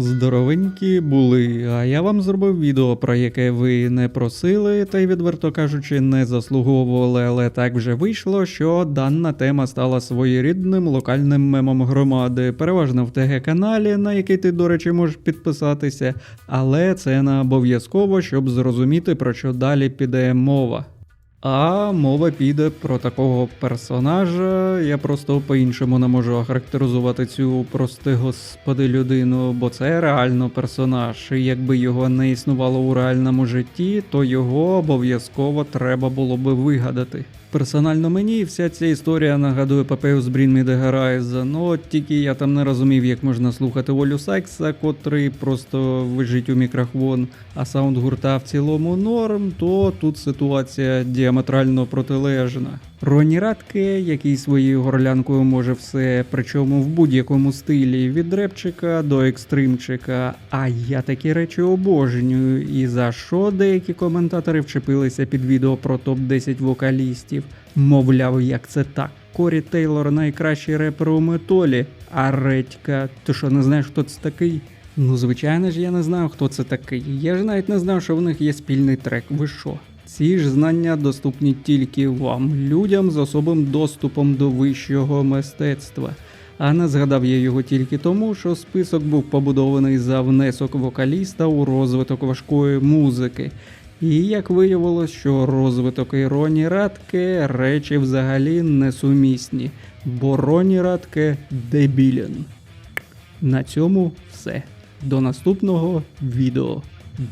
Здоровенькі були, а я вам зробив відео, про яке ви не просили, та й відверто кажучи, не заслуговували, але так вже вийшло, що дана тема стала своєрідним локальним мемом громади, переважно в ТГ-каналі, на який ти, до речі, можеш підписатися, але це не обов'язково, щоб зрозуміти, про що далі піде мова. А мова піде про такого персонажа. Я просто по-іншому не можу охарактеризувати цю прости господи людину, бо це реально персонаж. І якби його не існувало у реальному житті, то його обов'язково треба було би вигадати. Персонально мені вся ця історія нагадує Папею з Bring Me Гарайза, ну от тільки я там не розумів, як можна слухати Олю Сайкса, котрий просто вижить у мікрофон, а саунд гурта в цілому норм, то тут ситуація діаметрально протилежна. Роні Радке, який своєю горлянкою може все, причому в будь-якому стилі, від репчика до екстримчика. А я такі речі обожнюю. І за що деякі коментатори вчепилися під відео про топ-10 вокалістів? Мовляв, як це так? Корі Тейлор найкращий репер у метолі, а Редька, ти що не знаєш, хто це такий? Ну, звичайно ж, я не знаю, хто це такий. Я ж навіть не знав, що в них є спільний трек. Ви що? Ці ж знання доступні тільки вам, людям з особим доступом до вищого мистецтва. А не згадав я його тільки тому, що список був побудований за внесок вокаліста у розвиток важкої музики. І як виявилось, що розвиток і Роні Радке речі взагалі несумісні, бо Роні Радке дебілін. На цьому все. До наступного відео.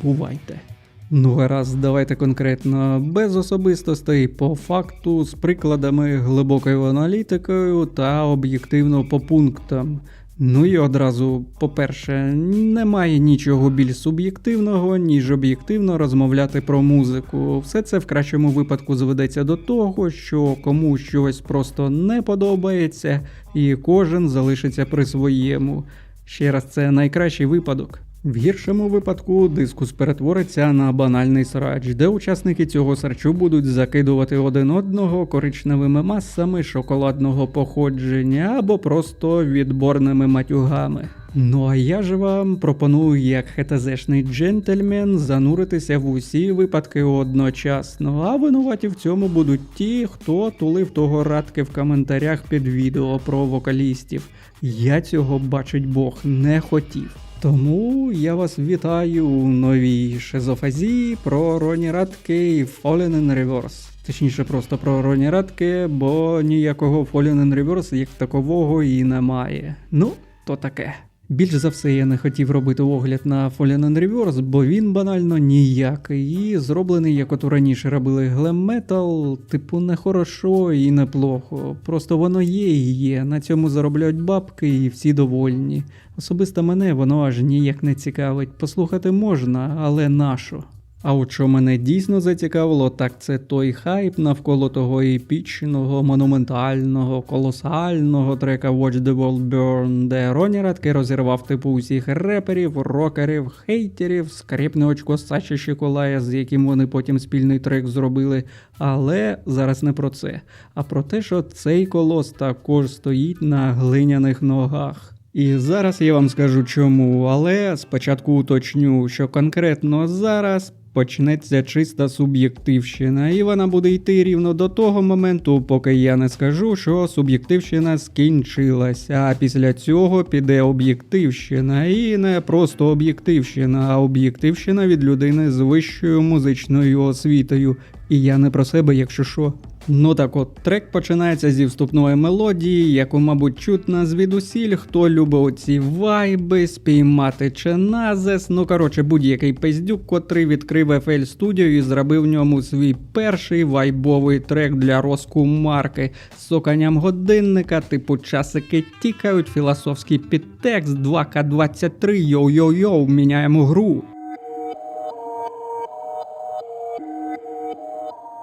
Бувайте! Ну гаразд, давайте конкретно без особистостей по факту з прикладами глибокою аналітикою та об'єктивно по пунктам. Ну і одразу, по-перше, немає нічого більш суб'єктивного, ніж об'єктивно розмовляти про музику. Все це в кращому випадку зведеться до того, що комусь щось просто не подобається, і кожен залишиться при своєму. Ще раз, це найкращий випадок. В гіршому випадку дискус перетвориться на банальний срач, де учасники цього срачу будуть закидувати один одного коричневими масами шоколадного походження або просто відборними матюгами. Ну а я ж вам пропоную, як хетазешний джентльмен, зануритися в усі випадки одночасно, а винуваті в цьому будуть ті, хто тулив того радки в коментарях під відео про вокалістів. Я цього бачить Бог не хотів. Тому я вас вітаю у новій шизофазії про Роні Радки і Fallen in Reverse. Точніше, просто про Роні Радки, бо ніякого Fallen in Reverse як такового і немає. Ну, то таке. Більш за все, я не хотів робити огляд на Fallen and Reverse, бо він банально ніякий і зроблений, як от раніше робили глем метал, типу не хорошо і не плохо. Просто воно є і є. На цьому заробляють бабки і всі довольні. Особисто мене воно аж ніяк не цікавить. Послухати можна, але нащо? А от що мене дійсно зацікавило, так це той хайп навколо того епічного, монументального, колосального трека Watch the World Burn, де Роні Радке розірвав типу усіх реперів, рокерів, хейтерів, скрипне очко Саші Шиколая, з яким вони потім спільний трек зробили. Але зараз не про це, а про те, що цей колос також стоїть на глиняних ногах. І зараз я вам скажу чому, але спочатку уточню, що конкретно зараз почнеться чиста суб'єктивщина, і вона буде йти рівно до того моменту, поки я не скажу, що суб'єктивщина скінчилася. А після цього піде об'єктивщина, і не просто об'єктивщина, а об'єктивщина від людини з вищою музичною освітою. І я не про себе, якщо що. Ну так от, трек починається зі вступної мелодії, яку, мабуть, чутно звідусіль, хто любить оці вайби, спіймати чи назес. Ну коротше, будь-який пиздюк, котрий відкрив FL Studio і зробив в ньому свій перший вайбовий трек для розку марки з соканням годинника, типу часики тікають, філософський підтекст 2К23, йоу-йоу-йоу, міняємо гру.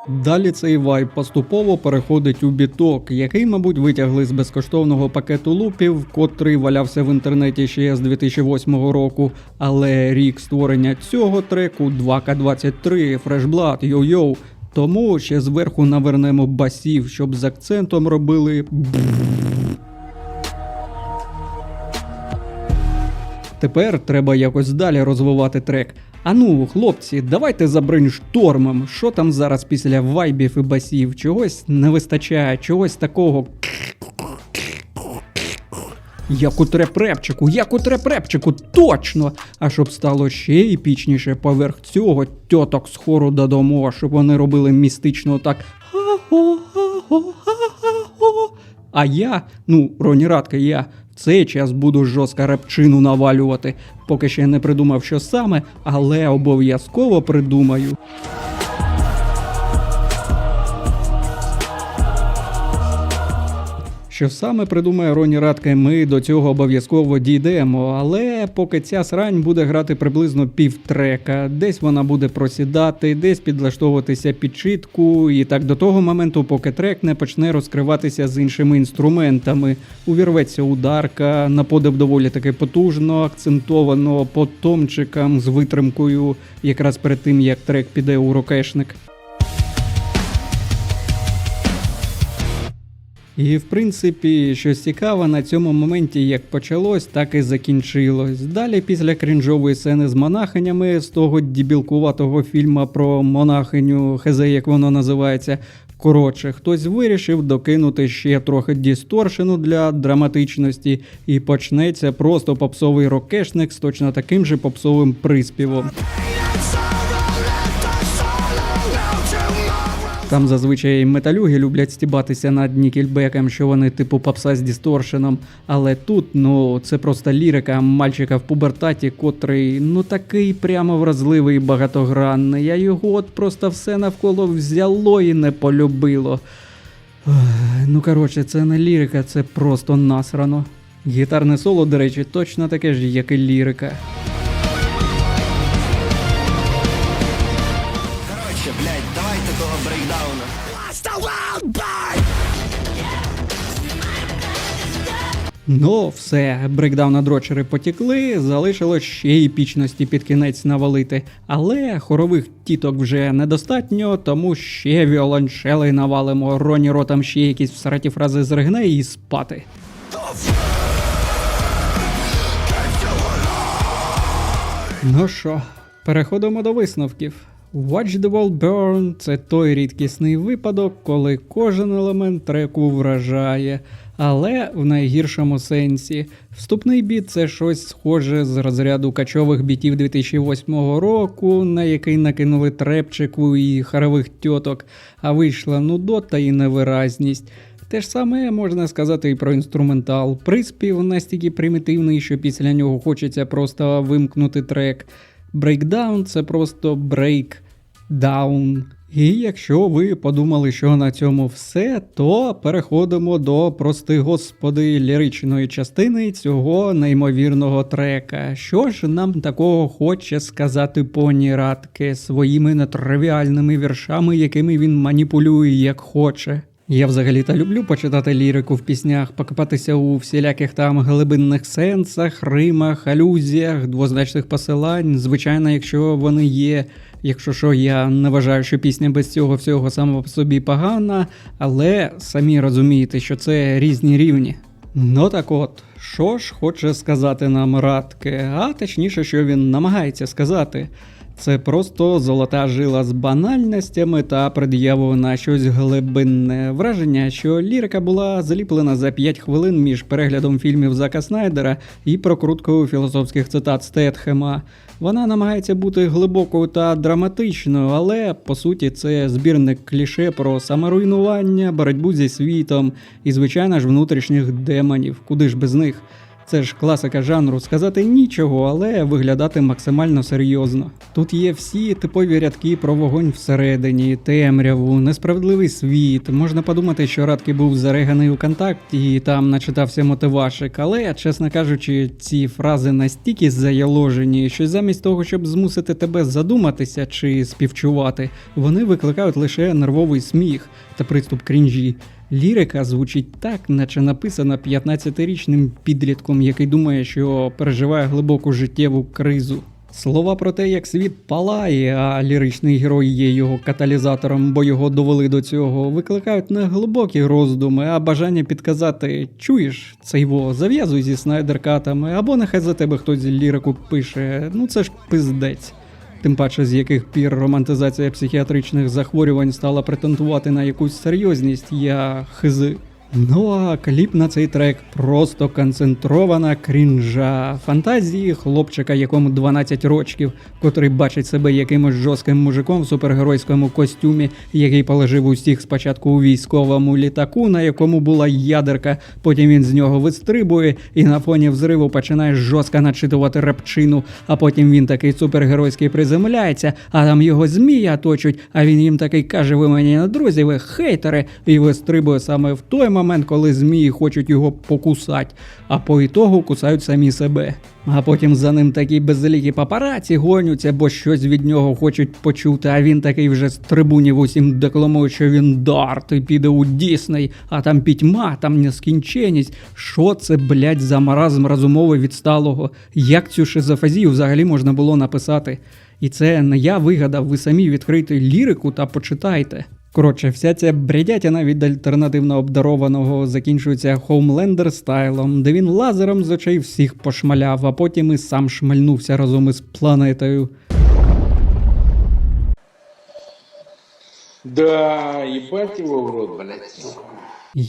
Далі цей вайб поступово переходить у біток, який, мабуть, витягли з безкоштовного пакету лупів, котрий валявся в інтернеті ще з 2008 року. Але рік створення цього треку 2К23 Фрешблад, Йо-Йоу. Тому ще зверху навернемо басів, щоб з акцентом робили. Тепер треба якось далі розвивати трек. А ну, хлопці, давайте за. Що там зараз після вайбів і басів? Чогось не вистачає, чогось такого. Як у трепрепчику, як у трепрепчику, точно! А щоб стало ще епічніше, поверх цього тьоток з хору додому, щоб вони робили містично так. А я, ну, Роні Радка, я цей час буду жорстко репчину навалювати. Поки ще не придумав, що саме, але обов'язково придумаю. Що саме придумає Роні Радке, ми до цього обов'язково дійдемо, але поки ця срань буде грати приблизно півтрека, десь вона буде просідати, десь підлаштовуватися під чітку, і так до того моменту, поки трек не почне розкриватися з іншими інструментами, увірветься ударка, на подив доволі таки потужно, акцентовано по томчикам з витримкою, якраз перед тим як трек піде у рокешник. І в принципі, щось цікаве на цьому моменті як почалось, так і закінчилось. Далі, після крінжової сцени з монахинями з того дібілкуватого фільму про монахиню, хезе, як воно називається. Коротше, хтось вирішив докинути ще трохи дісторшену для драматичності, і почнеться просто попсовий рокешник з точно таким же попсовим приспівом. Там зазвичай металюги люблять стібатися над Нікельбеком, що вони типу попса з дісторшеном. Але тут, ну, це просто лірика мальчика в пубертаті, котрий ну такий прямо вразливий багатогранний. Я його от просто все навколо взяло і не полюбило. Ну коротше, це не лірика, це просто насрано. Гітарне соло, до речі, точно таке ж, як і лірика. Ну, все, брейкдауна дрочери потікли, залишилось ще епічності під кінець навалити. Але хорових тіток вже недостатньо, тому ще віолончели навалимо. Роні ротом ще якісь всраті фрази зригне і спати. Ну що, переходимо до висновків. Watch the World Burn це той рідкісний випадок, коли кожен елемент треку вражає, але в найгіршому сенсі. Вступний біт це щось схоже з розряду качових бітів 2008 року, на який накинули трепчику і харових тьоток, а вийшла нудота і невиразність. Те ж саме можна сказати і про інструментал. Приспів настільки примітивний, що після нього хочеться просто вимкнути трек. Брейкдаун це просто брейкдаун. І якщо ви подумали, що на цьому все, то переходимо до прости господи ліричної частини цього неймовірного трека. Що ж нам такого хоче сказати поні Радке своїми нетривіальними віршами, якими він маніпулює як хоче? Я взагалі-то люблю почитати лірику в піснях, покопатися у всіляких там глибинних сенсах, римах, алюзіях, двозначних посилань. Звичайно, якщо вони є. Якщо що, я не вважаю, що пісня без цього всього сама по собі погана, але самі розумієте, що це різні рівні. Ну так от, що ж хоче сказати нам Радке, а точніше, що він намагається сказати. Це просто золота жила з банальностями та пред'явою на щось глибинне. Враження, що лірика була заліплена за 5 хвилин між переглядом фільмів Зака Снайдера і прокруткою філософських цитат Стетхема. Вона намагається бути глибокою та драматичною, але по суті це збірник кліше про саморуйнування, боротьбу зі світом і, звичайно ж, внутрішніх демонів. Куди ж без них? Це ж класика жанру сказати нічого, але виглядати максимально серйозно. Тут є всі типові рядки про вогонь всередині, темряву, несправедливий світ. Можна подумати, що Радки був зареганий у контакт і там начитався мотивашик, але, чесно кажучи, ці фрази настільки заяложені, що замість того, щоб змусити тебе задуматися чи співчувати, вони викликають лише нервовий сміх та приступ крінжі. Лірика звучить так, наче написана 15-річним підлітком, який думає, що переживає глибоку життєву кризу. Слова про те, як світ палає, а ліричний герой є його каталізатором, бо його довели до цього, викликають не глибокі роздуми, а бажання підказати: чуєш, це його зав'язуй зі снайдеркатами, або нехай за тебе хтось лірику пише. Ну це ж пиздець. Тим паче, з яких пір романтизація психіатричних захворювань стала претендувати на якусь серйозність, я хизи. Ну а кліп на цей трек просто концентрована крінжа фантазії хлопчика, якому 12 років, котрий бачить себе якимось жорстким мужиком в супергеройському костюмі, який положив усіх спочатку у військовому літаку, на якому була ядерка. Потім він з нього вистрибує і на фоні взриву починає жорстко начитувати репчину. А потім він такий супергеройський приземляється, а там його змії оточують, а він їм такий каже: ви мені не друзі, ви хейтери, і вистрибує саме в той момент, коли змії хочуть його покусати, а по ітогу кусають самі себе. А потім за ним такі безлікі папараці гоняться, бо щось від нього хочуть почути. А він такий вже з трибунів усім декламує, що він дарт і піде у Дісней, а там пітьма, там нескінченість. Що це, блядь, за маразм розумовий відсталого? Як цю шизофазію взагалі можна було написати? І це не я вигадав, ви самі відкрийте лірику та почитайте. Коротше, вся ця бредятіна від альтернативно обдарованого закінчується Хоумлендер стайлом, де він лазером з очей всіх пошмаляв, а потім і сам шмальнувся разом із планетою. Да, ебать его в рот, блядь.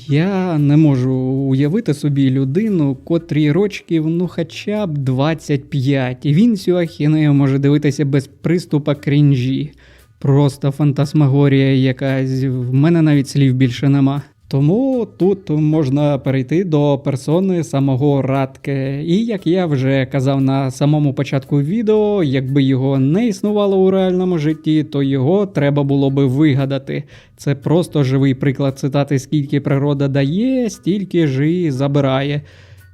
Я не можу уявити собі людину, котрій рочків ну хоча б 25, і він цю ахінею може дивитися без приступа крінжі. Просто фантасмагорія якась, в мене навіть слів більше нема. Тому тут можна перейти до персони самого Радке. І як я вже казав на самому початку відео, якби його не існувало у реальному житті, то його треба було би вигадати. Це просто живий приклад цитати, скільки природа дає, стільки ж і забирає.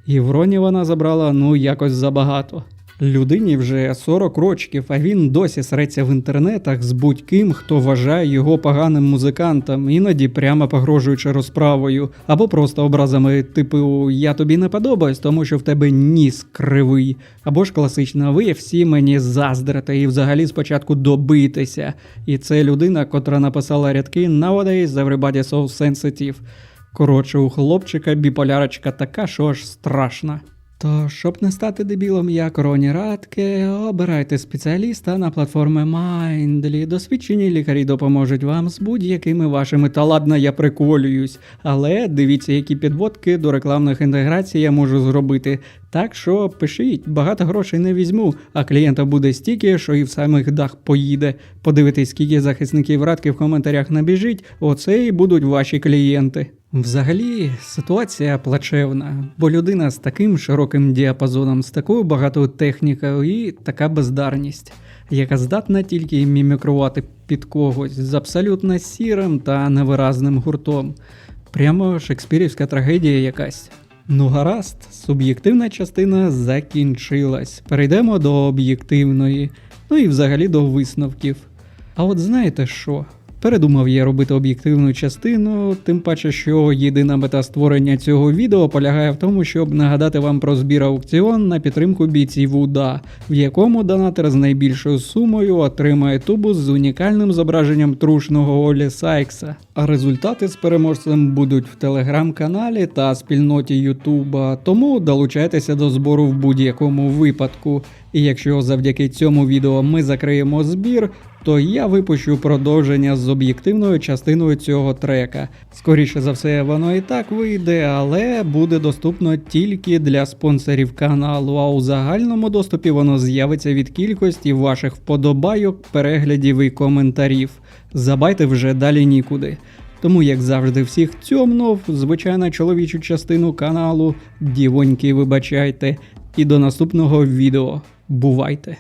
І в Роні вона забрала ну якось забагато. Людині вже 40 рочків, а він досі среться в інтернетах з будь-ким, хто вважає його поганим музикантом, іноді прямо погрожуючи розправою, або просто образами, типу Я тобі не подобаюсь, тому що в тебе ніс кривий. Або ж класично, ви всі мені заздрите і взагалі спочатку добитеся. І це людина, котра написала рядки Nowadays everybody so sensitive. Коротше, у хлопчика біполярочка така, що аж страшна. То, щоб не стати дебілом, як Роні Радке, обирайте спеціаліста на платформі Mindly. Досвідчені лікарі допоможуть вам з будь-якими вашими та ладно, я приколююсь. Але дивіться, які підводки до рекламних інтеграцій я можу зробити. Так що пишіть, багато грошей не візьму, а клієнта буде стільки, що і в самих дах поїде. Подивитись, скільки захисників радки в коментарях набіжить, оце і будуть ваші клієнти. Взагалі, ситуація плачевна, бо людина з таким широким діапазоном, з такою багатою технікою і така бездарність, яка здатна тільки мімікрувати під когось з абсолютно сірим та невиразним гуртом. Прямо шекспірівська трагедія якась. Ну гаразд, суб'єктивна частина закінчилась. Перейдемо до об'єктивної, ну і взагалі до висновків. А от знаєте що? Передумав я робити об'єктивну частину, тим паче, що єдина мета створення цього відео полягає в тому, щоб нагадати вам про збір аукціон на підтримку бійців УДА, в якому донатор з найбільшою сумою отримає тубус з унікальним зображенням трушного Олі Сайкса. А результати з переможцем будуть в телеграм-каналі та спільноті Ютуба, тому долучайтеся до збору в будь-якому випадку. І якщо завдяки цьому відео ми закриємо збір, то я випущу продовження з об'єктивною частиною цього трека. Скоріше за все, воно і так вийде, але буде доступно тільки для спонсорів каналу. А у загальному доступі воно з'явиться від кількості ваших вподобайок, переглядів і коментарів. Забайте вже далі нікуди. Тому, як завжди, всіх цьомнув, звичайно, чоловічу частину каналу. Дівоньки, вибачайте. І до наступного відео. Бувайте!